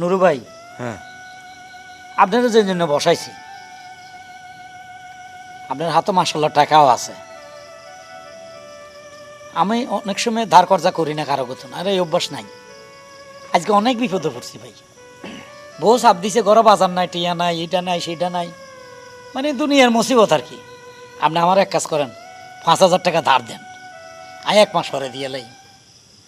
নুরু ভাই হ্যাঁ। আপনাদের যে জন্য বসাইছি আপনার হাতে মাসাল্লাহ টাকাও আছে। আমি অনেক সময় ধার কর্জা করি না কারও কথা আর এই অভ্যাস নাই। আজকে অনেক বিপদে পড়ছি ভাই। বউ সাপ দিছে ঘরে বাজার নাই টিয়া নাই এটা নাই সেটা নাই। মানে দুনিয়ার মুসিবত আর কি। আপনি আমার এক কাজ করেন পাঁচ হাজার টাকা ধার দেন। আমি এক মাস পরে দিয়ে লাই।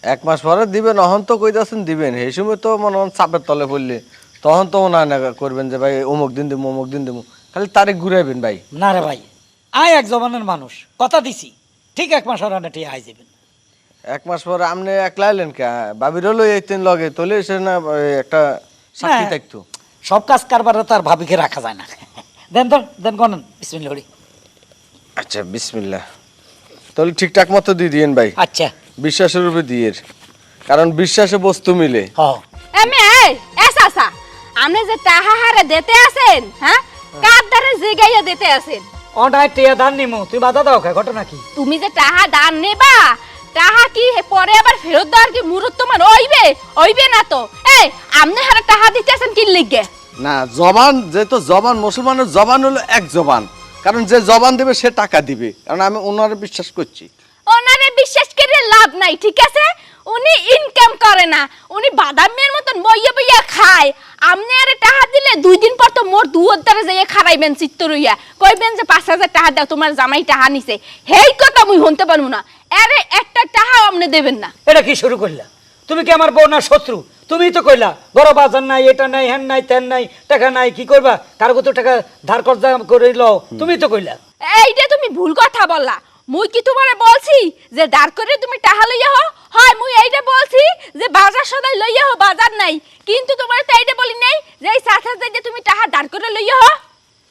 এক মাস পরে দিবেন অহন তো কইতাছেন দিবেন। এই সময় তো মনে হন চাপের তলে পড়লে তখন তো মনে হয় না করবেন যে ভাই অমুক দিন দেবো অমুক দিন দেবো খালি তারিখ ঘুরাইবেন ভাই। না রে ভাই আয় এক জমানের মানুষ কথা দিছি। ঠিক এক মাস ওরা টিয়া আই যাবেন। এক মাস পরে আপনি একলা এলেন কে? বাবিরও লই আইতেন লগে তলে এসে না একটা সাক্ষী হ্যাঁ। থাকতো। সব কাজ কারবারে তার ভাবিকে রাখা যায় না। দেন তো দেন কনেন বিসমিল্লাহ আচ্ছা বিসমিল্লাহ। তাহলে ঠিকঠাক মতো দিয়ে দিয়েন ভাই। আচ্ছা। বিশ্বাসের উপরে দিয়ে কারণ বিশ্বাসে বস্তু মিলে। হ এমে এই এসাসা আপনি যে টাহা হারে দিতে আছেন হ্যাঁ? কার দ্বারা জিগাইয়া দিতে আছেন? অনায় টিয়া দান নিমু তুই বাধা দাও ঘটনা কি? তুমি যে টাহা দান নেবা টাহা কি হে পরে আবার ফেরত দেওয়ার কি মুহূর্ত মান ওইবে ওইবে না তো। এই আপনি হারে টাহা দিতেছেন কি লিগে? না জবান যেহেতু জবান মুসলমানের জবান হলো এক জবান। কারণ যে জবান দেবে সে টাকা দিবে। কারণ আমি ওনারে বিশ্বাস করছি। ওনারে বিশ্বাস করে লাভ নাই ঠিক আছে? উনি ইনকাম করে না। উনি বাদামের মতন বইয়া বইয়া খায়। আপনি আরে টাকা দিলে দুই দিন পর তো মোর দুয়ার দ্বারা যাইয়া খারাইবেন চিত্ত রইয়া। কইবেন যে পাঁচ হাজার টাকা দাও তোমার জামাই টাকা নিছে। হেই কথা মুই হনতে পারব না। আরে একটা টাকাও আপনি দেবেন না। এটা কি শুরু করলা? তুমি কি আমার বউ না শত্রু? তুমিই তো কইলা বড় বাজার নাই এটা নাই হ্যান নাই তেন নাই টাকা নাই কি করবা? কারও কত টাকা ধার কর্জা করে লও তুমি তো কইলা। এইটা তুমি ভুল কথা বললা। মুই কি তোমারে বলছি যে দাঁড় করে তুমি টাহা লইয়া হো হয় মুই এইটা বলছি যে বাজার সদাই লইয়া হো বাজার নাই। কিন্তু তোমার তো এইটা বলি নাই যে এই সাথে যে তুমি টাহা দাঁড় করে লইয়া হো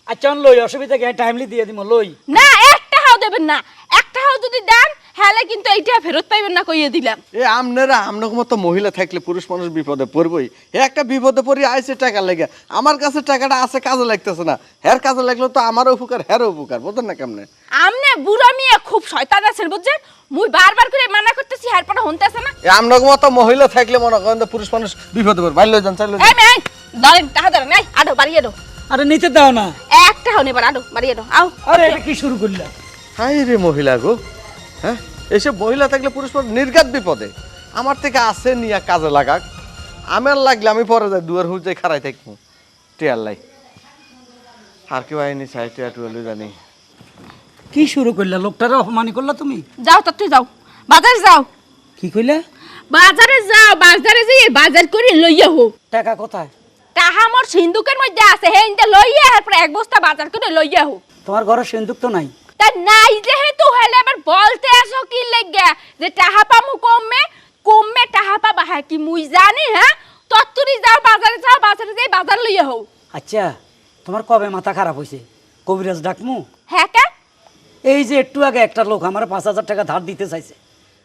আচ্ছা লই অসুবিধা কি? টাইমলি দিয়ে দিম লই। না একটা হাও দেবেন না। একটা হাও যদি দেন হ্যালে কিন্তু এইটা ফেরত পাইবেন না কইয়ে দিলাম। এ আপনারা আপনার মতো মহিলা থাকলে পুরুষ মানুষ বিপদে পড়বই। হে একটা বিপদে পড়ি আইসে টাকা লেগে। আমার কাছে টাকাটা আছে কাজে লাগতেছে না। হের কাজে লাগলে তো আমারও উপকার হেরও উপকার বুঝলেন না কেমনে? আমনে বুড়ো মিয়া খুব শয়তান আছেন বুঝছেন? মুই বারবার করে মানা করতেছি হেরপর হনতেছে না। এ আপনার মতো মহিলা থাকলে মনে করেন যে পুরুষ মানুষ বিপদে পড়বে। বাইরে যান চাইলে এই মেয়ে ধরেন টাকা ধরেন এই আডো বাড়িয়ে দো আরে নিতে দাও না। একটা হাও নেবার আডো বাড়িয়ে দো আও। আরে এটা কি শুরু করলা? হাই রে মহিলা গো। হ্যাঁ? এসব মহিলা থাকলে পুরুষ নির্ঘাত বিপদে। আমার থেকে আসে নিয়া কাজে লাগাক। আমার লাগলে আমি পরে যাই দুয়ার হুজ যাই খারাই থাকব। টিয়ার লাই। আর কেউ আইনি চাই টিয়া টুয়ালি জানি। কি শুরু করলা? লোকটারে অপমানি করলা তুমি? যাও তাতে যাও। বাজার যাও। কি কইলা? বাজারে যাও বাজারে যাই বাজার করে লইয়া হো। টাকা কোথায়? তাহা মোর সিন্ধুকের মধ্যে আছে। হে ইনতে লইয়া এরপর এক বস্তা বাজার করে লইয়া হো। তোমার ঘরে সিন্দুক তো নাই? তা নাই যেহেতু হলে আবার বলতে আসো কি লেগে? যে টাহা পামু কমে কমে টাহা পাবা হ্যাঁ কি মুই জানি হ্যাঁ? তত্তুরি যাও বাজারে যাও বাজারে যাই বাজার লইয়া হো আচ্ছা তোমার কবে মাথা খারাপ হয়েছে কবিরাজ ডাকমু হ্যাঁ কা? এই যে একটু আগে একটা লোক আমার পাঁচ হাজার টাকা ধার দিতে চাইছে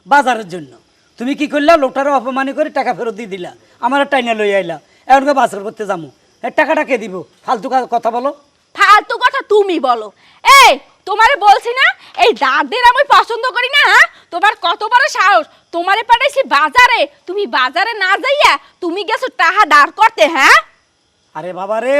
বাজারের জন্য। তুমি কি করলা? লোকটারও অপমানি করে টাকা ফেরত দিয়ে দিলা। আমার টাইনে লই আইলা। এমনকে বাজার করতে যাব এ টাকাটা কে দিব? ফালতু কথা বলো। ফালতু কথা তুমি বলো। এই তোমারে বলছি না এই দাঁতদের আমি পছন্দ করি না হ্যাঁ? তোমার কত বড় সাহস। তোমারে পাঠাইছি বাজারে। তুমি বাজারে না যাইয়া তুমি গেছো টাহা দাঁড় করতে হ্যাঁ? আরে বাবা রে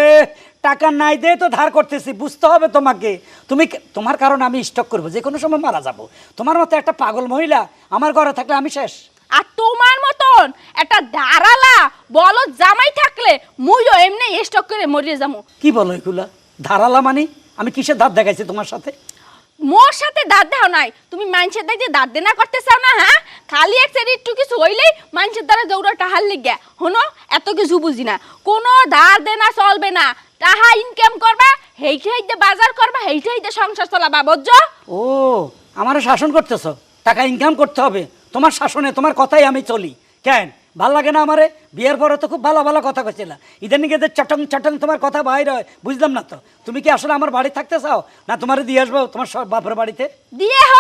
টাকা নাই দে তো ধার করতেছি বুঝতে হবে তোমাকে। তুমি তোমার কারণে আমি স্টক করব যে কোনো সময় মারা যাব। তোমার মতো একটা পাগল মহিলা আমার ঘরে থাকলে আমি শেষ। আর তোমার মতন একটা দাঁড়ালা বলো জামাই থাকলে মুইও এমনি স্টক করে মরিয়ে যাব। কি বলো এগুলা? ধারালা মানে? আমি কিসের দাঁত দেখাইছি তোমার সাথে? মোর সাথে দাঁত দাও নাই। তুমি মানুষের দেখে দাঁত দেনা করতে চাও না হ্যাঁ? খালি এক সেরি একটু কিছু হইলেই মানুষের দ্বারা দৌড়া টাহার লিগে হনো এত কিছু বুঝি না। কোনো ধার দেনা চলবে না। টাহা ইনকাম করবা হেইটে হেইটে বাজার করবা হেইটে হেইটে সংসার চলাবা বুঝছ? ও আমারও শাসন করতেছ? টাকা ইনকাম করতে হবে। তোমার শাসনে তোমার কথাই আমি চলি। কেন? ভালো লাগে না আমারে? বিয়ের পরে তো খুব ভালো ভালো কথা কইছিল। ইদানিং এদের চটং চটং তোমার কথা বাইর হয় বুঝলাম না তো। তুমি কি আসলে আমার বাড়ি থাকতে চাও? না তোমারে দিয়ে আসব তোমার সব বাপের বাড়িতে? দিয়ে হ।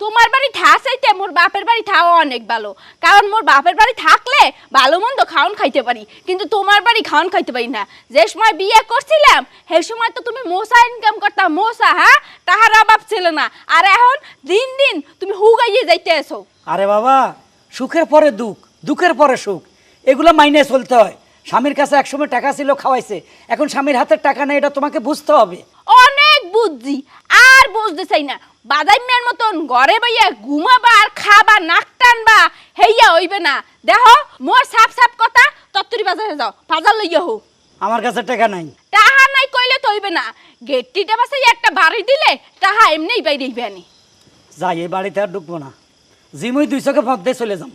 তোমার বাড়ি ঠাসাইতে মোর বাপের বাড়ি থাও অনেক ভালো। কারণ মোর বাপের বাড়ি থাকলে ভালো মন্দ খাওন খাইতে পারি। কিন্তু তোমার বাড়ি খাওন খাইতে পারি না। যে সময় বিয়ে করছিলাম সেই সময় তো তুমি মশা ইনকাম করতাম মশা হ্যাঁ তাহার অভাব ছিল না। আর এখন দিন দিন তুমি হুগাইয়ে যাইতে এসো আরে বাবা সুখের পরে দুঃখ। দুঃখের পরে সুখ। এগুলো মাইনে চলতে হয়। স্বামীর কাছে একসময় টাকা ছিল খাওয়াইছে। এখন স্বামীর হাতের টাকা নেই এটা তোমাকে বুঝতে হবে। অনেক বুঝছি আর বুঝতে চাই না। বাদাই মেয়ের মতন ঘরে বইয়া ঘুমাবা আর খাবা নাক টানবা হেইয়া হইবে না। দেখো মোর সাপ সাপ কথা তত্তরি বাজারে যাও বাজার লইয়া হো আমার কাছে টাকা নাই। টাহা নাই কইলে তো হইবে না। গেটটিটা পাশে একটা বাড়ি দিলে টাহা এমনিই বাইরে হইবে আনি। যাই এই বাড়িতে আর ঢুকবো না। জিমুই দুই চোখে মধ্যে চলে যাব।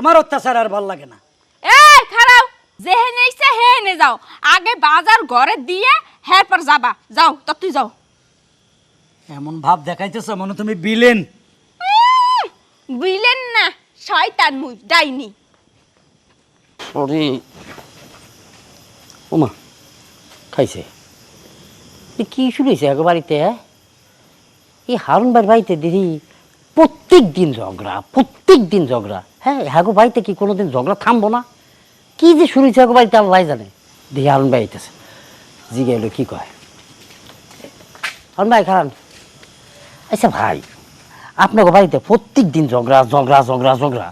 তোমার অত্যাচার আর ভালো লাগে না। এই খারাও যেহেনে ইচ্ছে হেনে যাও আগে বাজার ঘরে দিয়ে হ্যাঁ পর যাবা। যাও তত্তুই যাও। এমন ভাব দেখাইতেছ মনে তুমি বিলেন। উম, বুঝলেন না শয়তান মুই ডাইনি। ওরে ওমা খাইছে। এ কি শুরু হয়েছে এক বাড়িতে হ্যাঁ? এই হারুন ভাইয়ের বাড়িতে দিদি প্রত্যেক দিন ঝগড়া প্রত্যেক দিন ঝগড়া। হ্যাঁ হ্যাগো বাড়িতে কি কোনোদিন ঝগড়া থামবো না? কি যে শুরু হয়েছে হ্যাগো বাড়িতে আল্লাহ জানে। দেখি হারুন ভাই আইতেছে। জিগে এলো কি কয়? হারুন ভাই খারান। আচ্ছা ভাই আপনাকে বাড়িতে প্রত্যেক দিন ঝগড়া ঝগড়া ঝগড়া ঝগড়া।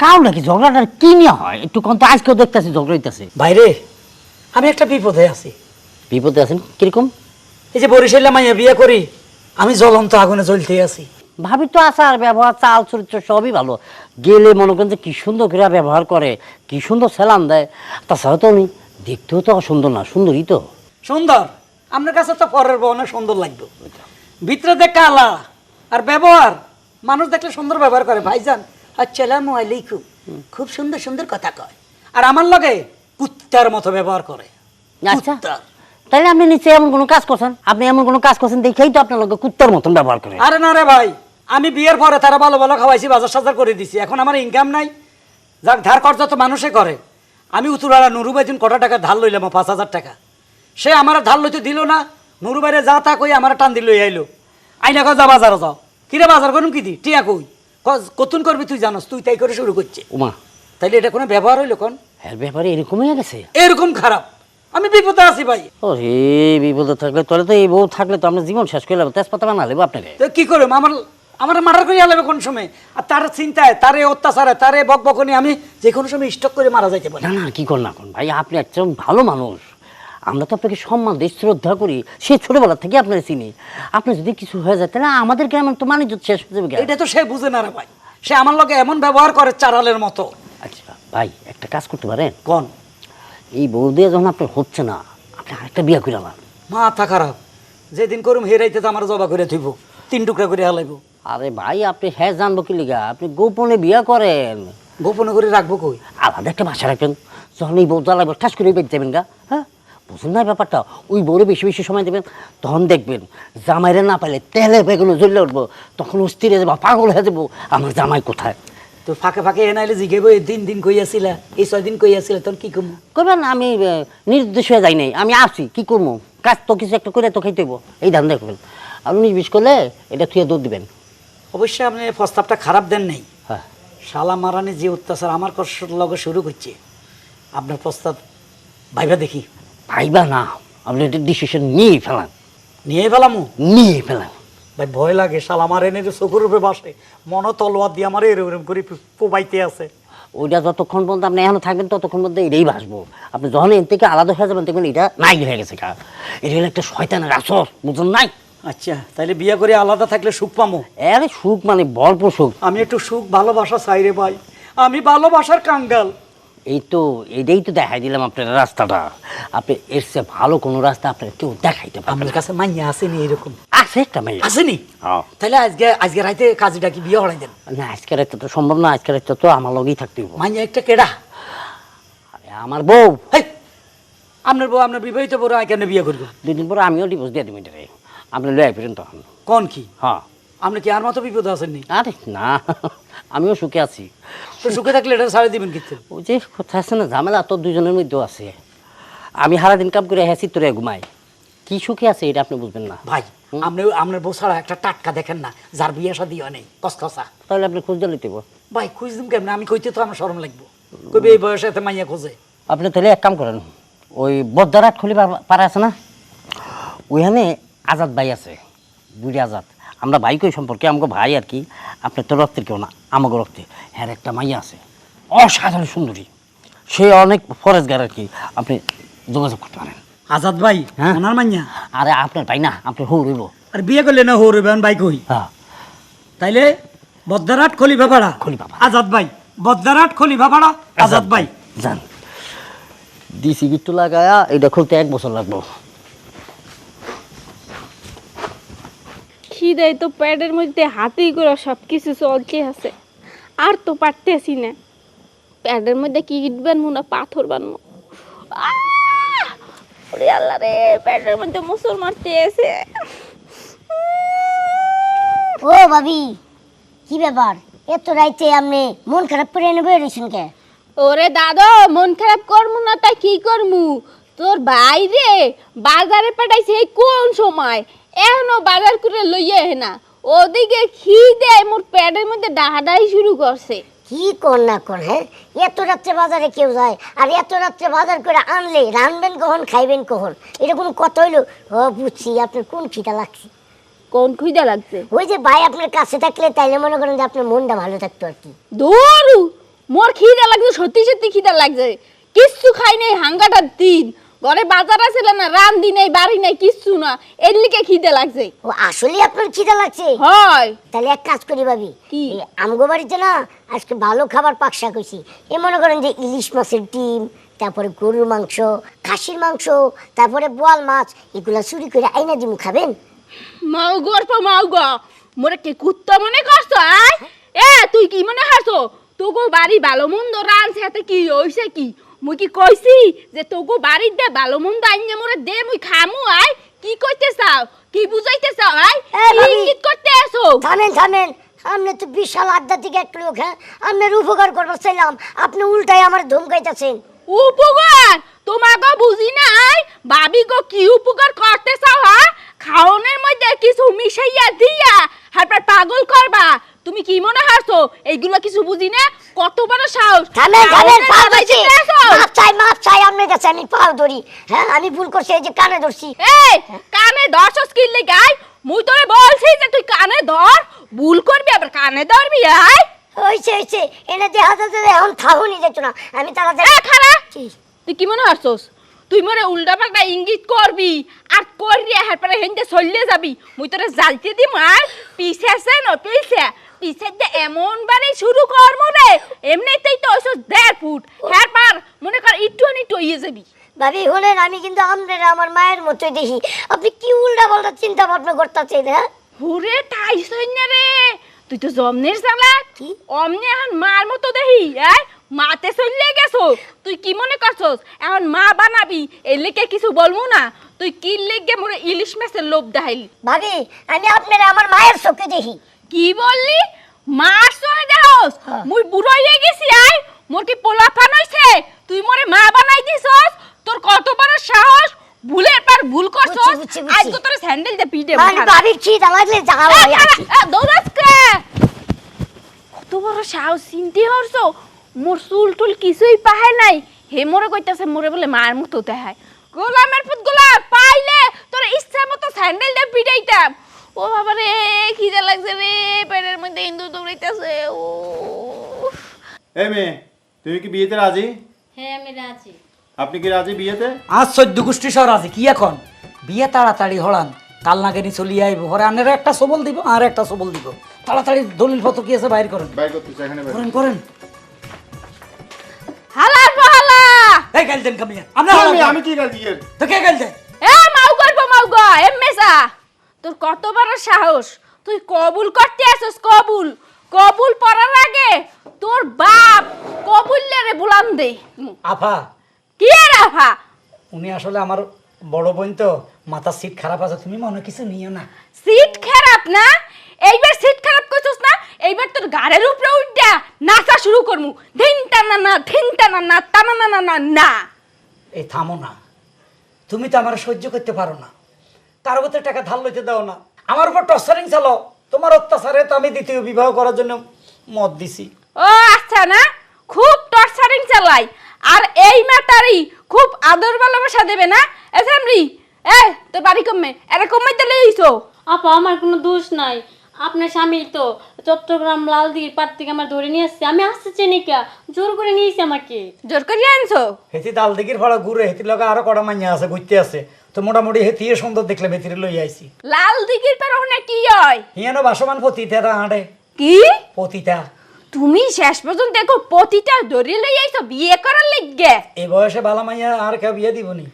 কারণ নাকি ঝগড়াটা কি নিয়ে হয়? একটু কম তো আজকেও দেখতেছি ঝগড়া হইতেছে। বাইরে আমি একটা বিপদে আছি। বিপদে আছেন? কীরকম? এই যে বরিশালে মাইয়া বিয়ে করি আমি জ্বলন্ত আগুনে জ্বলতে আছি। ভাবি তো আচার ব্যবহার চাল চরিত্র সবই ভালো। গেলে মনে করেন যে কি সুন্দর করে ব্যবহার করে কি সুন্দর সেলাম দেয়। তাছাড়া তো আমি দেখতেও তো সুন্দর না সুন্দরই তো। সুন্দর? আপনার কাছে তো পরের বউ অনেক সুন্দর লাগবে। ভিতরে দেখ কালা আর ব্যবহার মানুষ দেখলে সুন্দর ব্যবহার করে। ভাইজান আসসালামু আলাইকুম খুব। সুন্দর সুন্দর কথা কয়। আর আমার লগে কুত্তার মতো ব্যবহার করে। আচ্ছা। কুত্তার। তাহলে আপনি নিচে এমন কোনো কাজ করছেন? আপনি এমন কোনো কাজ করছেন দেখেই তো আপনার লোক কুত্তার মতন ব্যবহার করে। আরে না রে ভাই আমি বিয়ের পরে তারা ভালো ভালো খাওয়াইছি বাজার সাজার করে দিছি। এখন আমার ইনকাম নাই। যাক ধার কর্জ তো মানুষে করে। আমি উতুরালা নুরু বাইদিন কটা টাকা ধার লইলাম পাঁচ হাজার টাকা। সে আমার ধার লইতে দিল না। নুরু বাইরে যা তা কই আমার টান দিল আইলো। আইনা কয় যা বাজারে যাও। কিরে বাজার করুন কি দি? টিয়া কই। কতুন করবি তুই জানোস তুই তাই করে শুরু করছে। উমা। তাইলে এটা কোনো ব্যবহার হইল কোন? এর ব্যাপারে এরকমই হয়ে গেছে। এরকম খারাপ। আমি বিপদে আছি ভাই। ও রে বিপদে থাকলে তাহলে তো এই বউ থাকলে তো আপনার জীবন শেষ করে যাব তেজপাতা বানা লেবো আপনাকে তো কি করবে আমার আমার মার্ডার করে আলাবে কোন সময়? আর তার চিন্তায় তারে অত্যাচারে তারে বক বকনি আমি যে কোনো সময় স্টক করে মারা যাইতে পারি। না না কি কর না কোন ভাই আপনি একজন ভালো মানুষ। আমরা তো আপনাকে সম্মান দিই শ্রদ্ধা করি। সে ছোটবেলা থেকে আপনার চিনি। আপনি যদি কিছু হয়ে যায় তাহলে আমাদের গ্রামের তো মানুষ শেষ হয়ে যাবে এটা তো সে বুঝে না রে ভাই। সে আমার লগে এমন ব্যবহার করে চারালের মতো। আচ্ছা ভাই একটা কাজ করতে পারেন? কোন? এই বউ দিয়ে যখন আপনার হচ্ছে না আপনি আরেকটা বিয়ে করে আমার মাথা খারাপ। যেদিন করুম হেরাইতে তো আমার জবা করে থইব তিন টুকরা করে হালাইব। আরে ভাই আপনি হ্যাঁ জানব কি লিগা? আপনি গোপনে বিয়া করেন। গোপনে করে রাখব কই? আলাদা একটা বাসা রাখবেন যখন এই বউ জ্বালাবে ঠাস করে বেঁচে যাবেন গা হ্যাঁ? বুঝুন না ব্যাপারটা ওই বউরে বেশি বেশি সময় দেবেন তখন দেখবেন জামাইরে না পাইলে তেলে বেগুলো জ্বলে উঠবো তখন অস্থির হয়ে যাব পাগল হয়ে যাব। আমার জামাই কোথায়? তো ফাঁকে ফাঁকে এনাইলে জিগেব এই দিন দিন কই কইয়াছিলা এই ছয় দিন কই কইয়াছিলা তখন কি কমু করবেন আমি নির্দেশ হয়ে যাই নাই আমি আসছি কি করব? কাজ তো কিছু একটা করে তো খাইতে হইবো। এই ধান দেখবেন আপনি নির্বিষ করলে এটা থুয়ে দৌড় দিবেন। অবশ্যই আপনি প্রস্তাবটা খারাপ দেন নাই। হ্যাঁ। শালা মারানি যে অত্যাচার আমার কষ্ট লগে শুরু করছে আপনার প্রস্তাব ভাইবা দেখি। ভাইবা না আপনি একটা ডিসিশন নিয়ে ফেলান। নিয়ে ফেলামু? নিয়ে ফেলাম ভাই ভয় লাগে শালা আমার এনে চকুর উপরে বাসে মনো তলোয়ার দিয়ে আমার এরম করে পোবাইতে আছে। ওইটা যতক্ষণ পর্যন্ত আপনি এখনও থাকবেন ততক্ষণ পর্যন্ত এটাই ভাসবো আপনি যখন এর থেকে আলাদা হয়ে যাবেন দেখবেন এটা নাই হয়ে গেছে এটা হলো একটা শয়তানের আসর বুঝুন নাই? আচ্ছা তাইলে বিয়ে করে আলাদা থাকলে সুখ পামো? আরে সুখ মানে ভরপুর সুখ। আমি একটু সুখ ভালোবাসা চাই রে ভাই। আমি ভালোবাসার কাঙ্গাল। এই তো এটাই তো দেখাই দিলাম আপনার রাস্তাটা। আপনি এর চেয়ে ভালো কোনো রাস্তা আপনার কেউ দেখাইতে পারবেন আমার কাছে মাইয়া আসেনি এরকম? আছে একটা মেয়ে আসেনি? হ্যাঁ। তাহলে আজকে আজকে রাইতে কাজীটা কি বিয়ে হড়াই দেন? না আজকের রাতে তো সম্ভব না আজকে রাতে তো আমার লগেই থাকতে হবে মাইয়া একটা কেডা? আরে আমার বউ। আপনার বউ আপনার বিবাহিত বউ কেন বিয়ে করব? দুই দিন পরে আমিও ডিভোর্স দিয়ে দেবেন এটারে আপনি লয়ে ফিরেন তখন। কোন কি? হ্যাঁ। আপনি কি আর মতো বিপদ আছেননি আরে না আমিও সুখে আছি। তো সুখে থাকলে এটা ছাড়ে দিবেন কিন্তু ওই যে কোথায় আছে না ঝামেলা তো দুজনের মধ্যেও আছে। আমি সারাদিন কাম করে হ্যাঁ তোরে ঘুমাই। কি সুখে আছে এটা আপনি বুঝবেন না। ভাই আপনি আপনার বউ ছাড়া একটা টাটকা দেখেন না যার বিয়ে শাদী হয় নেই কসকসা। তাহলে আপনি খোঁজ দিলে দেবো। ভাই খুঁজ দিম কেমন? আমি কইতে তো আমার শরম লাগবো। কবি এই বয়সে এত মাইয়া খোঁজে। আপনি তাহলে এক কাম করেন ওই বদ্দারাট খুলি পারা আছে না? ওইখানে আজাদ ভাই আছে বুড়ি আজাদ। আমরা ভাই কই সম্পর্কে আমাকে ভাই আর কি আপনার তো রক্তের কেউ না আমাকে রক্তে। হ্যাঁ একটা মাইয়া আছে অসাধারণ সুন্দরী। সে অনেক ফরেজগার আর কি আপনি যোগাযোগ করতে পারেন। আজাদ ভাই হ্যাঁ? ওনার মাইয়া? আরে আপনার ভাই না আপনি হৌ রইব আর বিয়ে করলে না হো রবেন ভাই কই? হ্যাঁ। তাইলে বদ্দারাট খলিফা পাড়া খলিফা পাড়া। আজাদ ভাই বদ্দারাট খলিফা পাড়া আজাদ ভাই যান দিছি গিট্টু লাগায়া এটা খুলতে এক বছর লাগবো। খিদাই তো প্যাডের মধ্যে হাতেই করে সব কিছু চলছে আছে। আর তো পারতেছি না। প্যাডের মধ্যে কি ইট বানবো না পাথর বানবো! আল্লাহ রে প্যাডের মধ্যে মুসল মারতে এসে ও ভাবি কি ব্যাপার? এত রাইতে আপনি মন খারাপ করে নেবে কে? ওরে দাদা মন খারাপ করমু না তাই কি করমু তোর বাইরে বাজারে পাঠাইছে এই কোন সময়? এখনও বাজার করে লইয়া হে না। ওদিকে খিদে মোর প্যাডের মধ্যে ডাহাডাই শুরু করছে। কি কর না কর হ্যাঁ? এত রাত্রে বাজারে কেউ যায়? আর এত রাত্রে বাজার করে আনলে রানবেন কখন খাইবেন কখন? এটা কোনো কথা হইল? ও বুঝছি আপনার কোন খিদা লাগছে? কোন খিদে লাগছে? ওই যে ভাই আপনার কাছে থাকলে তাইলে মনে করেন যে আপনার মনটা ভালো থাকতো আর কি। দৌড়ু মোর খিদে লাগছে সত্যি সত্যি খিদে লাগছে। কিচ্ছু খাই নাই হাঙ্গাটার দিন। ঘরে বাজার আছে না রান্দি নাই বাড়ি নাই কিচ্ছু না। এর লিগে খিদে লাগছে। ও আসলে আপনার খিদা লাগছে? হয়। তাহলে এক কাজ করি ভাবি। কি? আমগো বাড়িতে না আজকে ভালো খাবার পাকশা করছি এ মনে করেন যে ইলিশ মাছের ডিম তারপরে গরুর মাংস খাসির মাংস তারপরে বোয়াল মাছ এগুলা চুরি করে আইনা দিমু খাবেন? মাও গর্প মাও গ। মোরে কি কুত্তা মনে করছ আয়? এ তুই কি মনে করছ তোগো বাড়ি ভালো মন্দ রানছে হাতে কি হইছে কি? মুই কি কইছি যে তোগো বাড়ির দে ভালো মন্দ আইনে মোরে দে মুই খামু আয় কি কইতে চাও? কি বুঝাইতে চাও কি ইঙ্গিত করতে আসো থামেন থামেন আপনি তো বিশাল আধ্যাত্মিক এক লোক হ্যাঁ? আপনার উপকার করবার চাইলাম আপনি উল্টাই আমার ধমকাইতেছেন উপকার? তোমাকে বুঝি নাই ভাবি গো কি উপকার করতে চাও হা? খাওনের মধ্যে কিছু মিশাইয়া দিয়া হারপর পাগল করবা। তুমি কি মনে হারছো? এইগুলো কিছু বুঝি না? কত বড় সাহস। থামেন থামেন পা ধরছি। মাপ চাই মাপ চাই আপনার কাছে আমি পাও ধরি। হ্যাঁ আমি ভুল করছি এই যে কানে ধরছি। এই কানে দর্শস কিনলে গাই মুই তোরে বলছি যে তুই কানে ধর। ভুল করবি আবার কানে ধরবি আয়। হইছে হইছে। এনে দেখা যাচ্ছে এখন থাহুনি যেত না। আমি এ তাড়াতাড়ি খারা তুই কি মনে হারছোস? তুই মনে উল্টা পাল্টা ইঙ্গিত করবি আর করবি হার পরে হেনতে চললে যাবি। মুই তোরে জালতে দিম আর পিছে আছে ন পিছে। পিছে যে এমন বারে শুরু কর মনে এমনিতেই তো ওইসব দেড় ফুট। হ্যাঁ পার মনে কর একটু একটু ইয়ে যাবি। ভাবি হলেন আমি কিন্তু আপনার আমার মায়ের মতোই দেখি। আপনি কি উল্টা পাল্টা চিন্তা ভাবনা করতেছেন হ্যাঁ? হুরে তাই সৈন্য রে তুই তো জমনের চালাক? অমনি এখন মার মতো দেখি এই মাতে চললে গেছো? তুই কি মনে করছস? এখন মা বানাবি এই লেগে কিছু বলব না? তুই কি লেগে মোরে ইলিশ মাছের লোভ দেখাইলি? ভাবি আমি আপনার আমার মায়ের চোখে দেখি। কি বললি? মার সহে দেহস হ্যাঁ। মুই বুড়ো হয়ে গেছি আই মোর কি পোলাপান হইছে? তুই মোরে মা বানাই দিছস? তোর কত বড় সাহস? ভুলের পার ভুল করছস। আজ তো তোর স্যান্ডেল দে পিটে মানে ভাবির খিদা লাগলে জাগা ভাই আছি কত বড় সাহস চিনতে হরছো? মোর চুল টুল কিছুই পাহায় নাই। হে মোরে কইতাছে মোরে বলে মার মতো দেখায়। গোলামের পুত গোলাম পাইলে তোর ইচ্ছা মতো স্যান্ডেল দিয়ে পিটাইতাম। ও বাবা রে খিদে লাগছে রে পেটের মধ্যে ইন্দু দৌড়াইতেছে ও এই মেয়ে তুমি কি বিয়েতে রাজি? হ্যাঁ আমি রাজি। আপনি কি রাজি বিয়েতে? আজ চোদ্দ গোষ্ঠী শহর আছে কি এখন? বিয়ে তাড়াতাড়ি হলান কাল নাগেনি চলিয়ে আইব ঘরে আনের একটা সবল দিব আর একটা সবল দিব। তাড়াতাড়ি দলিল পত্র কি আছে বাইর করেন। বাইর করতেছে এখানে বাইর করেন করেন। এই গাইল দেন কামিয়া আমরা আমি আমি কি গাল দিয়ে তো কে গাইল দেন এ মাউ গর্ব মাউ গ এমএসা তোর কত বড় সাহস? তুই কবুল করতে আসস কবুল। কবুল পড়ার আগে তোর বাপ কবুল রে বুলাম দে। আফা। কি রে রাফা উনি আসলে আমার বড় বোন তো। মাথার সিট খারাপ আছে তুমি মনে কিছু নিও না। সিট খারাপ না? এইবার সিট খারাপ করছিস না? এইবার তোর গাড়ির উপরে উঠা নাচা শুরু করমু ধিন টানা না ধিন টানা না টানা না না না না। এই থামো না। তুমি তো আমার সহ্য করতে পারো না। তার উপরে টাকা ধার লইতে দাও না। আমার উপর টর্চারিং চালো তোমার অত্যাচারে তো আমি দ্বিতীয় বিবাহ করার জন্য মত দিছি। ও আচ্ছা না। খুব টর্চারিং চালাই। আর এই ম্যাটারই খুব আদর ভালোবাসা দেবে না? এ ফ্যামিলি এ তোর বাড়ি কমে। এরা কমাইতে লইছো? আপা আমার কোনো দোষ নাই। আপনার স্বামী তো চট্টগ্রাম লালদিঘির পাট থেকে আমার ধরে নিয়ে আসছে। আমি আসতে চিনি কা জোর করে নিয়েছে আমাকে। জোর করিয়া আনছো? হেতি দাল দিঘির ভাড়া ঘুরে হেতির লগে আরও কটা মাইয়া আছে ঘুরতে আছে। তো মোটামুটি হেতিয়ে সুন্দর দেখলে ভেতিরে লই আইছি। লাল দিঘির পার ওখানে কি হয়? হিয়ানো বাসমান পতিতা তা কি? পতিতা। তুমি শেষ পর্যন্ত দেখো পতিটা ধরে লই আইছো বিয়ে করার লিগে। এই বয়সে বালা মাইয়া আর কেউ বিয়ে দিবনি।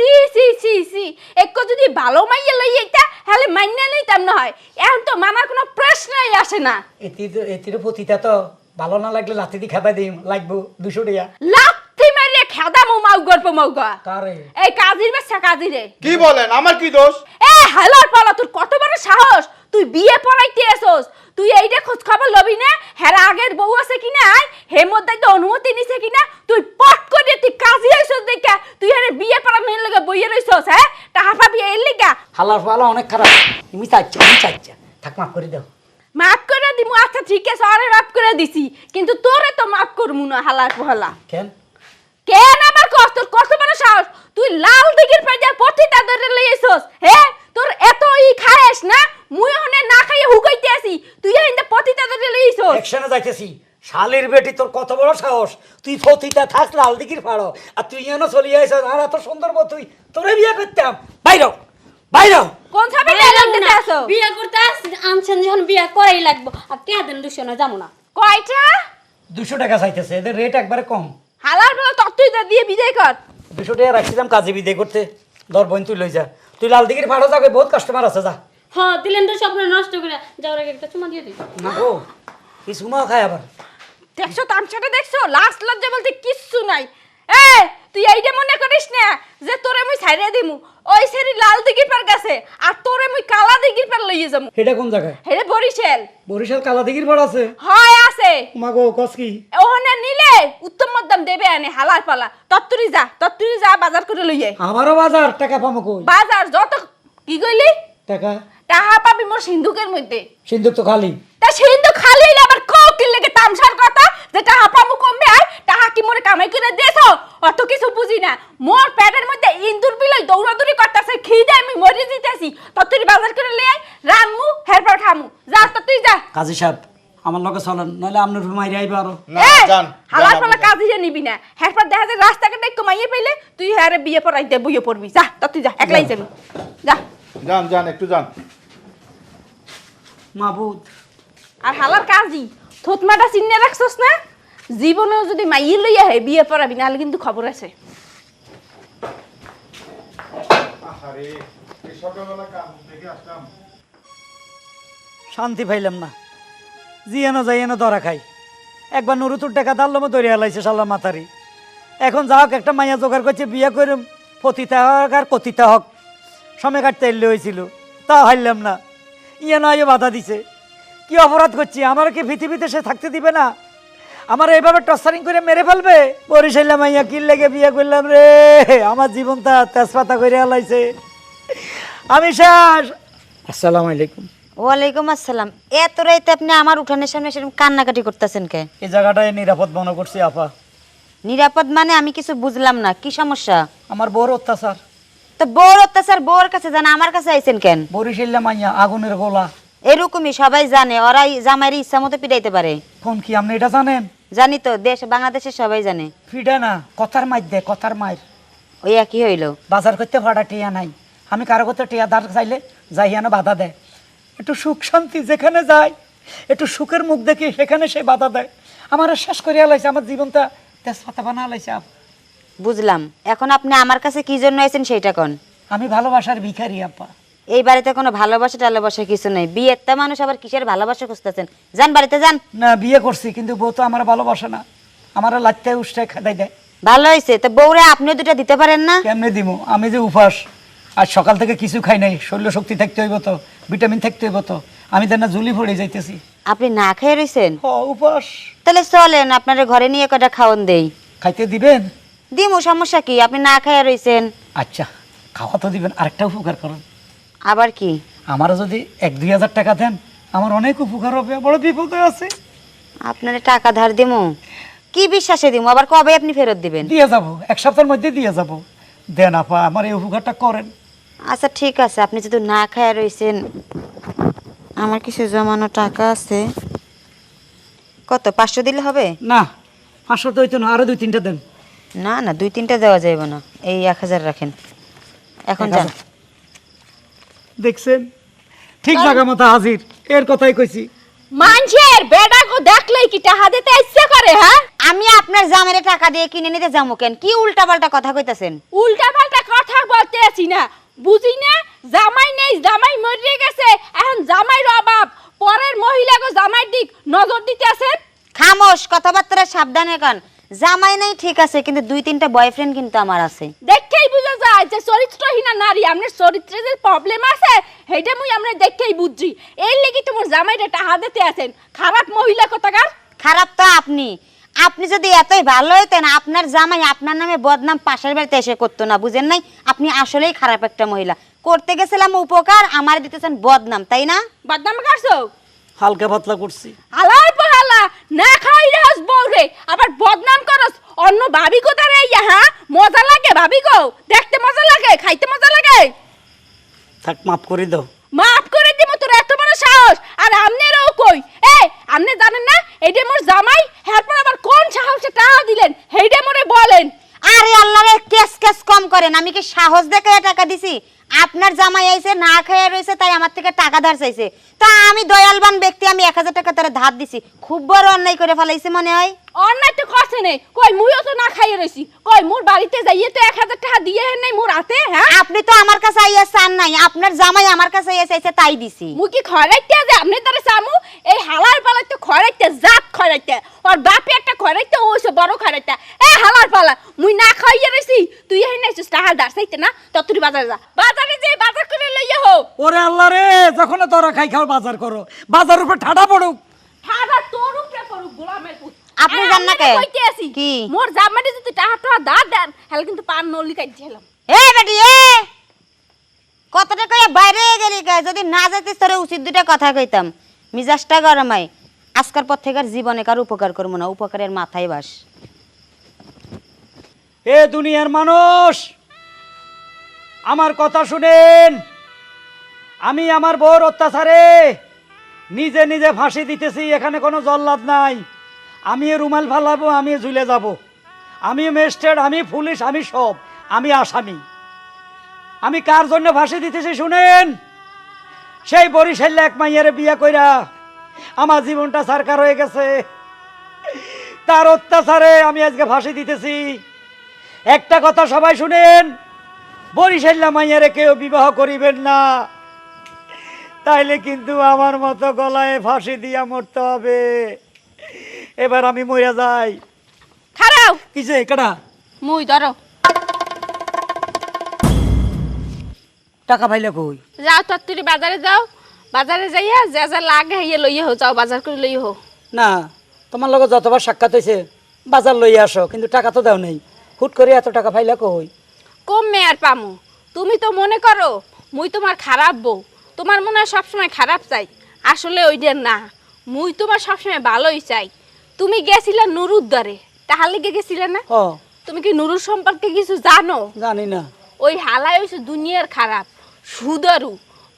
সি সি সি সি। এক যদি ভালো মাইয়া লই এটা তাহলে মাইনা তাম না হয় এখন তো মানার কোনো প্রশ্নই আসে না। এতি তো এতির পতিতা তো ভালো না লাগলে লাথি দি খেদা দিম লাগবো দুশো টাকা লাথি মারিয়ে খেদা মো মাউ গল্প মাউগা কারে এই কাজির বেচা কাজিরে কি বলেন? আমার কি দোষ? এ হালার পালা তোর কত বড় সাহস? তুই বিয়ে পড়াইতে এসোস তুই এইটা খোঁজ খবর লবি না? হ্যাঁ আগের বউ আছে কিনা আয় হে মধ্যে তো অনুমতি নিছে কিনা তুই পট করে তুই কাজী আইসোস দেখা। তুই হ্যাঁ বিয়ে পড়া মেয়ে লাগে বইয়ে রইছস হ্যাঁ? টাকা পাবি এর লিগা? হালার পালা অনেক খারাপ। তুমি চাচ্ছ আমি চাচ্ছা থাক মাফ করে দাও। মাফ করে দিমু আচ্ছা ঠিক আছে আরে মাফ করে দিছি। কিন্তু তোরে তো মাফ করমু না হালার পহলা কেন? কেন আবার কষ্ট? কত বড় সাহস। তুই লাল দিগির পাই যা পথি তাদের লইছস হে তোর এত ই খায়েস না? মুই ওনে না খাইয়ে হুকাইতে আসি তুই এন্ড পথি তাদের লইছস। একশনে যাইতেছি। শালের বেটি তোর কত বড় সাহস? তুই ফতিতা থাক লাল দিঘির ফাড়ো। আর তুই এনে চলিয়ে আইস আর এত সুন্দর বউ তুই। তোরে বিয়ে করতাম। বাইর বাইর কোন সাবে লাগতে। আসো? বিয়ে করতে আসছি আনছেন যখন বিয়ে করাই লাগবো। আর কে দেন দুশো না যাব না। কয়টা? দুশো টাকা চাইতেছে এদের রেট একবারে কম। হালার বলে তত্ত্বই দিয়ে বিদায় কর। দুশো টাকা রাখছিলাম কাজে বিদে করতে। ধর বোন তুই লই যা। তুই লাল দিঘির ফাড়ো যাবে বহুত কাস্টমার আছে যা। হ্যাঁ দিলেন তো স্বপ্ন নষ্ট করে। যাওয়ার আগে একটা চুমা দিয়ে দিই। না গো কি সুমাও খায় আবার? দেখছ তামসাটা দেখছ? লাস্ট লজ্জা বলতে কিচ্ছু নাই। এ তুই এইটা মনে করিস না যে তোরে মুই ছাইড়ে দিমু। ওই সেরি লাল দিগির পার গেছে আর তোরে মুই কালা দিগির পার লইয়ে যামু। এটা কোন জায়গায়? হেরে বরিশাল। বরিশাল কালা দিঘির ফাড় আছে? হয় আছে। মা গো কস কি? ওখানে নিলে উত্তম মধ্যম দেবে আনে হালার পালা। তত্তরি যা তত্তরি যা বাজার করে লইয়ে। আমারও বাজার টাকা পামো কই? বাজার যত কি কইলি? টাকা? টাহা পাবি মোর সিন্ধুকের মধ্যে। সিন্ধুক তো খালি। তা সিন্ধু খালি হইলে আবার কোকিল লেগে তামসার কথা যে টাহা পাবো কমবে আয় টাহা কি মোরে কামাই করে দেছো অত কিছু বুঝি না। মোর পেটের মধ্যে ইন্দুর বিলাই দৌড়াদৌড়ি করতেছে খিদে আমি মরে দিতেছি তত্তরি বাজার করে লিয়ে আয়, রানমু হেরপর খামু। যা তত্তরি যা। কাজী সাহেব আমার লগে চলেন নইলে আপনার মাইরে আইবে আরও। না যান হালার আপনি। কাজে নিবি না। হেরপর দেখা যায় রাস্তাঘাটে একটু মাইয়ে পাইলে তুই হ্যারে বিয়ে পড়াইতে বইয়ে পড়বি। যা তত্তরি যা একলাই যাবি। যা। যান যান একটু যান। মাবুদ। আর হালার কাজই থতমাটা চিনে রাখছস না? জীবনেও যদি মাইয়ে লইয়া হে বিয়ে পড়াবি নাহলে কিন্তু খবর আছে। আরে এই সকালবেলা কাম থেকে আসলাম। শান্তি পাইলাম না। জিয়ানো যাইয়ানো ধরা খাই। একবার নুরুতুর টাকা দাল মতো ধরে হেলাইছে শাল্লা মাথারি। এখন যা হোক একটা মাইয়া জোগাড় করছে বিয়ে করে পতিতা হোক আর কতিতা হোক। সময় কাটতে এলে হয়েছিল। তা হারলাম না। ইয়ে নয় বাধা দিছে। কি অপরাধ করছি? আমার কি পৃথিবীতে সে থাকতে দিবে না? আমার এইভাবে টর্চারিং করে মেরে ফেলবে? বরিশাল্লা মাইয়া কি লেগে বিয়ে করলাম রে। আমার জীবনটা তেজপাতা করে হেলাইছে আমি শেষ। আসসালামু আলাইকুম। ওয়ালাইকুম আসসালাম। এত রাইতে আপনি আমার উঠানের সামনে সেরকম কান্নাকাটি করতেছেন কে? এই জায়গাটায় নিরাপদ মনে করছি আপা। নিরাপদ মানে আমি কিছু বুঝলাম না। কি সমস্যা? আমার বড় অত্যাচার। তো বউর অত্যাচার বউর কাছে জানা আমার কাছে আইছেন কেন? বরিশাল্লা মাইয়া আগুনের গোলা। এরকমই সবাই জানে ওরা জামাইয়ের ইচ্ছা মতো পিটাইতে পারে। কোন কি আপনি এটা জানেন? জানি তো দেশ বাংলাদেশে সবাই জানে। ফিডা না কথার মাইর দে কথার মায়ের ওই একই হইল। বাজার করতে ভাড়া টিয়া নাই। আমি কারও করতে টিয়া ধার চাইলে বাধা দেয়। একটু সুখ শান্তি যেখানে যায় একটু সুখের মুখ দেখি সেখানে সে বাধা দেয়। আমার শেষ করিয়া লাইছে আমার জীবনটা তেজপাতা বানা লাইছে আপ। বুঝলাম। এখন আপনি আমার কাছে কি জন্য আইছেন সেইটা কোন? আমি ভালোবাসার ভিখারি আপা। এই বাড়িতে কোনো ভালোবাসা টালোবাসা কিছু নেই। বিয়ের তা মানুষ আবার কিসের ভালোবাসা খুঁজতেছেন? যান বাড়িতে যান। না বিয়ে করছি কিন্তু বউ তো আমার ভালোবাসে না। আমার লাত্তে উষ্টায় খাদাই দেয়। ভালো হয়েছে তো বউরে আপনিও দুটা দিতে পারেন না? কেমনে দিব আমি যে উপাস। আর সকাল থেকে কিছু খাই নাই। শরীর শক্তি থাকতে হইব তো ভিটামিন থাকতে হইব তো। আমি তো না ঝুলি পড়ে যাইতেছি। আপনি না খেয়ে রইছেন? হ উপাস। তাহলে চলেন আপনার ঘরে নিয়ে কটা খাওয়ান দেই। খাইতে দিবেন? দিমু সমস্যা কি? আপনি না খাইয়া রইছেন। আচ্ছা খাওয়া তো দিবেন আরেকটা উপকার করুন। আবার কি? আমারও যদি এক দুই হাজার টাকা দেন আমার অনেক উপকার হবে বড় বিপদে আছে। আপনার টাকা ধার দিমু? কি বিশ্বাসে দিমু? আবার কবে আপনি ফেরত দিবেন? দিয়ে যাব এক সপ্তাহের মধ্যে দিয়ে যাব। দেন আপা আমার এই উপকারটা করেন। আচ্ছা ঠিক আছে। আপনি যদি না খাইয়া রইছেন আমার কিছু জমানো টাকা আছে। কত পাঁচশো দিলে হবে? না পাঁচশো তো হইতো না আরও দুই তিনটা দেন। না না দুই তিনটা দেওয়া যাইব না। এই এক হাজার রাখেন। এখন যান। দেখছেন? ঠিক জায়গা মতো হাজির। এর কথাই কইছি। মানুষের বেডাগো দেখলেই কি টাহা দিতে ইচ্ছে করে হ্যাঁ? আমি আপনার জামের টাকা দিয়ে কিনে নিতে যাব কেন? কি উল্টা পাল্টা কথা কইতাছেন? উল্টা পাল্টা কথা বলতে আছি না। বুঝি না? জামাই নেই জামাই মরে গেছে। এখন জামাইর অভাব। পরের মহিলাগো জামাই দিক নজর দিতে আছেন খামোশ কথাবার্তা সাবধানে কান। জামাই নাই ঠিক আছে কিন্তু দুই তিনটা বয়ফ্রেন্ড কিন্তু আমার আছে। দেখেই বুঝা যায় যে চরিত্রহীনা নারী আপনার চরিত্রে যে প্রবলেম আছে সেইটা মুই আমরা দেখেই বুঝছি। এই লেগে তোমার জামাইটা টাহা দিতে আছেন। খারাপ মহিলা কোথাকার? খারাপ তো আপনি। আপনি যদি এতই ভালো হইতেন আপনার জামাই আপনার নামে বদনাম পাশের বাড়িতে এসে করতো না বুঝেন নাই? আপনি আসলেই খারাপ একটা মহিলা। করতে গেছিলাম উপকার আমার দিতেছেন বদনাম তাই না? বদনাম কাটছো হালকা পাতলা করছি। হালার পাহালা না খাই রাস বউরে আবার বদনাম করস অন্য ভাবি কোথায় রে ইয়া, হ্যাঁ? মজা লাগে ভাবি গো। দেখতে মজা লাগে খাইতে মজা লাগে। থাক মাফ করে দাও। মাফ করে দিমু তোর এত বড় সাহস। আর আমনেরও কই? এ আমনে জানেন না এইটা মোর জামাই এরপর আবার কোন সাহসে টাকা দিলেন? সেইটা মোরে বলেন। আরে আল্লাহ রে কেস কেস কম করেন। আমি কি সাহস দেখে টাকা দিছি? আপনার জামাই আইছে না খেয়ে রয়েছে তাই আমার থেকে টাকা ধার চাইছে। তা আমি দয়ালবান ব্যক্তি আমি এক হাজার টাকা তারা ধার দিছি। খুব বড় অন্যায় করে ফেলাইছে মনে হয়। অন্যায় তো করছে নেই কই মুইও তো না খাইয়ে রইছি। কই মোর বাড়িতে যাইয়ে তো এক হাজার টাকা দিয়ে হেন নাই মোর হাতে হ্যাঁ? আপনি তো আমার কাছে আইয়া চান নাই আপনার জামাই আমার কাছে আইয়া চাইছে তাই দিছি। মুই কি খরাইতে যে আপনি তারে সামু এই হালার পালা তো খরাইতে জাত খরাইতে ওর বাপে একটা খরাইতে ও হইছে বড় খরাইতে এ হালার পালা মুই না খাইয়ে রইছি তুই হেন নাইছিস টাকা দার চাইতে না তো তুই বাজারে যা। বাজারে যে বাজার করে লইয়া হো ওরে আল্লাহ রে যখন তোরা খাই খাও বাজার করো। বাজার উপর ঠাডা পড়ুক। ঠাডা তোর উপরে করুক গোলামের পুত। আপনি জান না কে? কইতে আছি, কি? মোর জামাইরে যদি টাকা টাকা দাঁড় দেন তাহলে কিন্তু পান নলি কাইছিলাম এ বেটি এ! কতটা কইয়া বাইরে গেলি গায়ে যদি না যাইতিস তোরে উচিত দুটা কথা কইতাম। মিজাজটা গরমাই আজকার পর থেকে আর জীবনে কার উপকার করব না উপকারের মাথায় বাস। এ দুনিয়ার মানুষ! আমার কথা শুনেন। আমি আমার বউর অত্যাচারে নিজে নিজে ফাঁসি দিতেছি, এখানে কোনো জল্লাদ নাই। আমি রুমাল ফালাবো, আমি ঝুলে যাব। আমি মেস্টেড আমি পুলিশ, আমি সব। আমি আসামি। আমি কার জন্য ফাঁসি দিতেছি শুনেন? সেই বরিশাল এক মাইয়ারে বিয়ে কইরা আমার জীবনটা সরকার হয়ে গেছে। তার অত্যাচারে আমি আজকে ফাঁসি দিতেছি। একটা কথা সবাই শুনেন বরিশাল্লা মাইয়ারে কেউ বিবাহ করিবেন না। তাইলে কিন্তু আমার মতো গলায় ফাঁসি দিয়া মরতে হবে। এবার আমি মরিয়া যাই। খারাও। যে কেডা মুই ধরো। টাকা পাইলে কই? যাও তো তুই বাজারে যাও। বাজারে যাইয়া যা যা লাগে হইয়া লইয়া হো যাও বাজার করে লইয়া হো না তোমার লগত যতবার সাক্ষাৎ হয়েছে বাজার লইয়া আসো কিন্তু টাকা তো দাও নাই। হুট করে এত টাকা পাইলে কই? কম মেয়ার পামু। তুমি তো মনে করো মুই তোমার খারাপ বউ। তোমার মনে হয় সবসময় খারাপ চাই। আসলে ওইটা না। মুই তোমার সবসময় ভালোই চাই। তুমি গেছিলে নুরুর দরে তাহলে গে গেছিলে না? ও তুমি কি নুরুর সম্পর্কে কিছু জানো? জানি না। ওই হালাই হইছে দুনিয়ার খারাপ সুদরু।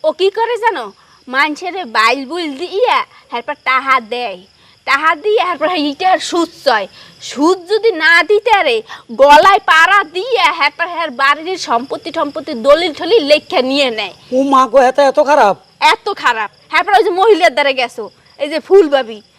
ও কি করে জানো? মানুষের বাইল বুল দিয়া এরপর টাহা দেয়। টাহা দিয়ে এরপর ইটার সুদ চয় সুদ যদি না দিতে আরে গলায় পাড়া দিয়ে এরপর হ্যার বাড়ির সম্পত্তি সম্পত্তি দলিল ঠলিল লেখা নিয়ে নেয়। ও মা গো এত এত খারাপ? এত খারাপ। এরপর ওই যে মহিলার দ্বারা গেছো এই যে ফুল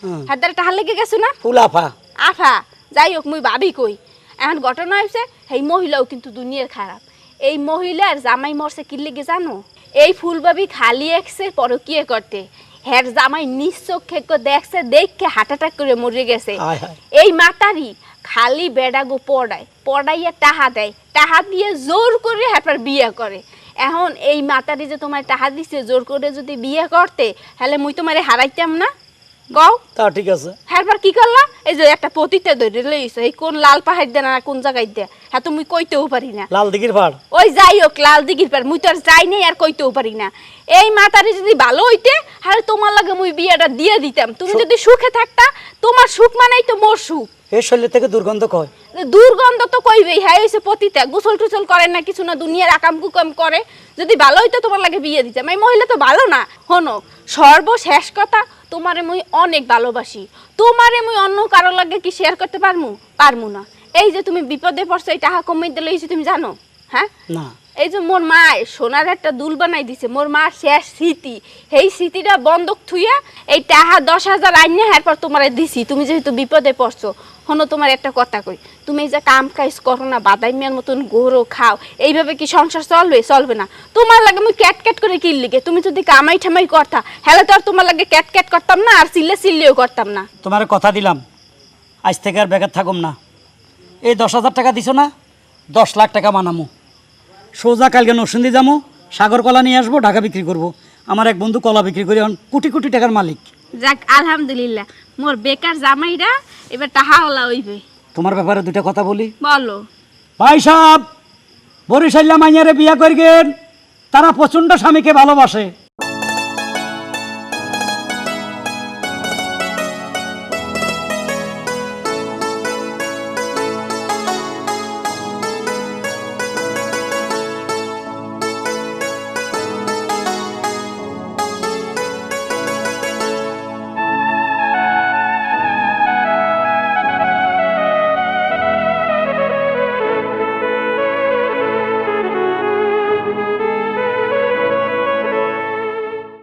হুম। হ্যার দ্বারা টাহা লেগে গেছো না? ফুলাফা আফা। আফা। যাই হোক মুই ভাবি কই। এখন ঘটনা হয়েছে এই মহিলাও কিন্তু দুনিয়ার খারাপ। এই মহিলার জামাই মরছে কি লেগে জানো? এই ফুলবাবি খালি একসে পরকিয়ে করতে। হ্যার জামাই নিঃচক্ষে দেখছে দেখে হার্ট অ্যাটাক করে মরে গেছে। এই মাতারি খালি বেডাগো পড়ায় পড়াইয়া টাহা দেয় টাহা দিয়ে জোর করে হ্যাপার বিয়ে করে। এখন এই মাতারি যে তোমার টাহা দিছে জোর করে যদি বিয়ে করতে তাহলে মুই তোমারে হারাইতাম না? গও তা ঠিক আছে। হ্যারবার কি করলা? এই যে একটা পতিতে ধরে লইছে এই কোন লাল পাহাড় দে না কোন জায়গায় দে হ্যাঁ তো মুই কইতেও পারি না। লাল দিঘির পাড় ওই যাই হোক লাল দিঘির পার মুই তো আর যাই নাই আর কইতেও পারি না। এই মাতারি যদি ভালো হইতে হ্যাঁ তোমার লাগে মুই বিয়েটা দিয়ে দিতাম। তুমি যদি সুখে থাকতা তোমার সুখ মানেই তো মোর সুখ। এর শরীর থেকে দুর্গন্ধ কয়? দুর্গন্ধ তো কইবেই হ্যাঁ হইছে পতিতে গোসল টুসল করেন না কিছু না দুনিয়ার আকাম কুকাম করে। যদি ভালো হইতো তোমার লাগে বিয়ে দিতে এই মহিলা তো ভালো না হনো। সর্বশেষ কথা তোমারে মুই অনেক ভালোবাসি। তোমারে মুই অন্য কারও লাগে কি শেয়ার করতে পারমু? পারমু না। এই যে তুমি বিপদে পড়ছো, এই টাকা কমিয়ে দিলে তুমি জানো হ্যাঁ? না। এই যে মোর মা সোনার একটা দুল বানাই দিছে, মোর মা শেষ স্মৃতি। এই স্মৃতিটা বন্ধক থুইয়া এই টাহা দশ হাজার আইনে এরপর তোমার দিছি। তুমি যেহেতু বিপদে পড়ছো, হনো তোমার একটা কথা কই, তুমি এই যে কাম কাজ করো না বাদাই মেয়ের মতন গরু খাও, এইভাবে কি সংসার চলবে? চলবে না। তোমার লাগে আমি ক্যাট ক্যাট করে কিল লিগে, তুমি যদি কামাই ঠামাই করতা হ্যালে তো আর তোমার লাগে ক্যাট ক্যাট করতাম না, আর চিল্লে চিল্লেও করতাম না। তোমার কথা দিলাম, আজ থেকে আর বেকার থাকুম না। এই দশ হাজার টাকা দিছো না, দশ লাখ টাকা বানামু। সোজা কালকে নরসিন্দি যাব সাগর কলা নিয়ে আসব ঢাকা বিক্রি করব। আমার এক বন্ধু কলা বিক্রি করে এখন কোটি কোটি টাকার মালিক। যাক আলহামদুলিল্লাহ। মোর বেকার জামাইরা এবার টাহা ওলা হইবে। তোমার ব্যাপারে দুটা কথা বলি। বলো। ভাই সাহেব বরিশাল্লা মাইয়ারে বিয়া করিগেন তারা প্রচণ্ড স্বামীকে ভালোবাসে।